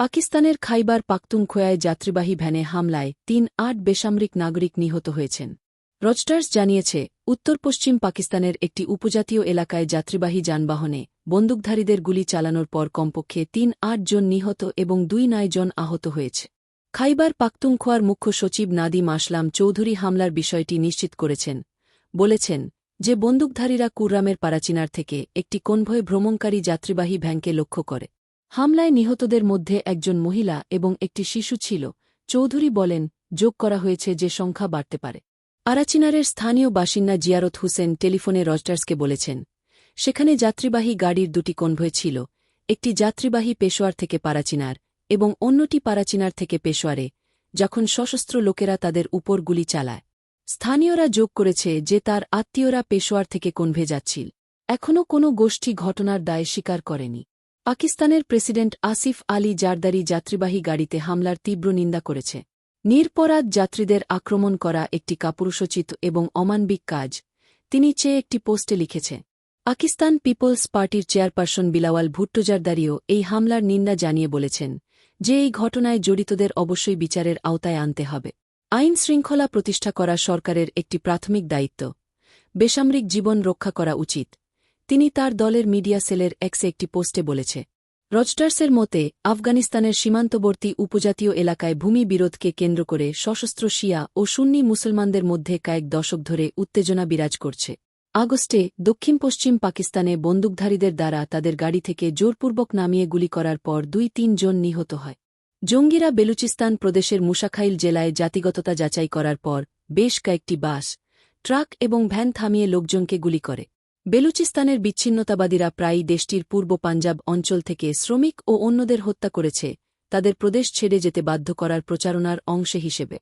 পাকিস্তানের খাইবার পাখতুনখোয়ায় যাত্রীবাহী ভ্যানে হামলায় তিন আট বেসামরিক নাগরিক নিহত হয়েছেন। রজটার্স জানিয়েছে উত্তর পশ্চিম পাকিস্তানের একটি উপজাতীয় এলাকায় যাত্রীবাহী যানবাহনে বন্দুকধারীদের গুলি চালানোর পর কমপক্ষে তিন আট জন নিহত এবং দুই নয় জন আহত হয়েছে। খাইবার পাখতুনখোয়ার মুখ্য সচিব নাদিম আসলাম চৌধুরী হামলার বিষয়টি নিশ্চিত করেছেন। বলেছেন যে বন্দুকধারীরা কুররামের পারাচিনার থেকে একটি কনভয় ভ্রমণকারী যাত্রীবাহী ভ্যানকে লক্ষ্য করে। হামলায় নিহতদের মধ্যে একজন মহিলা এবং একটি শিশু ছিল। চৌধুরী বলেন, যোগ করা হয়েছে যে সংখ্যা বাড়তে পারে। আরাচিনারের স্থানীয় বাসিন্দা জিয়ারত হুসেন টেলিফোনে রজটার্সকে বলেছেন, সেখানে যাত্রীবাহী গাড়ির দুটি কনভয় ছিল। একটি যাত্রীবাহী পেশোয়ার থেকে পারাচিনার এবং অন্যটি পারাচিনার থেকে পেশোয়ারে, যখন সশস্ত্র লোকেরা তাদের উপর গুলি চালায়। স্থানীয়রা যোগ করেছে যে তার আত্মীয়রা পেশোয়ার থেকে কনভে যাচ্ছিল। এখনও কোনো গোষ্ঠী ঘটনার দায় স্বীকার করেনি। পাকিস্তানের প্রেসিডেন্ট আসিফ আলী জারদারি যাত্রীবাহী গাড়িতে হামলার তীব্র নিন্দা করেছে। নিরপরাধ যাত্রীদের আক্রমণ করা একটি কাপুরুষোচিত এবং অমানবিক কাজ, তিনি চেয়ে একটি পোস্টে লিখেছে। পাকিস্তান পিপলস পার্টির চেয়ারপারসন বিলাওয়াল ভুট্টোজারদারিও এই হামলার নিন্দা জানিয়ে বলেছেন যে এই ঘটনায় জড়িতদের অবশ্যই বিচারের আওতায় আনতে হবে। আইন শৃঙ্খলা প্রতিষ্ঠা করা সরকারের একটি প্রাথমিক দায়িত্ব। বেসামরিক জীবন রক্ষা করা উচিত। তিনি তার দলের মিডিয়া সেলের এক্সে একটি পোস্টে বলেছে রজটার্সের মতে, আফগানিস্তানের সীমান্তবর্তী উপজাতীয় এলাকায় ভূমি বিরোধকে কেন্দ্র করে সশস্ত্র শিয়া ও সুন্নি মুসলমানদের মধ্যে কয়েক দশক ধরে উত্তেজনা বিরাজ করছে। আগস্টে দক্ষিণ পশ্চিম পাকিস্তানে বন্দুকধারীদের দ্বারা তাদের গাড়ি থেকে জোরপূর্বক নামিয়ে গুলি করার পর দুই তিন জন নিহত হয়। জঙ্গিরা বেলুচিস্তান প্রদেশের মুসাখাইল জেলায় জাতিগততা যাচাই করার পর বেশ কয়েকটি বাস, ট্রাক এবং ভ্যান থামিয়ে লোকজনকে গুলি করে। বেলুচিস্তানের বিচ্ছিন্নতাবাদীরা প্রায়ই দেশটির পূর্ব পাঞ্জাব অঞ্চল থেকে শ্রমিক ও অন্যদের হত্যা করেছে, তাদের প্রদেশ ছেড়ে যেতে বাধ্য করার প্রচারণার অংশে হিসেবে।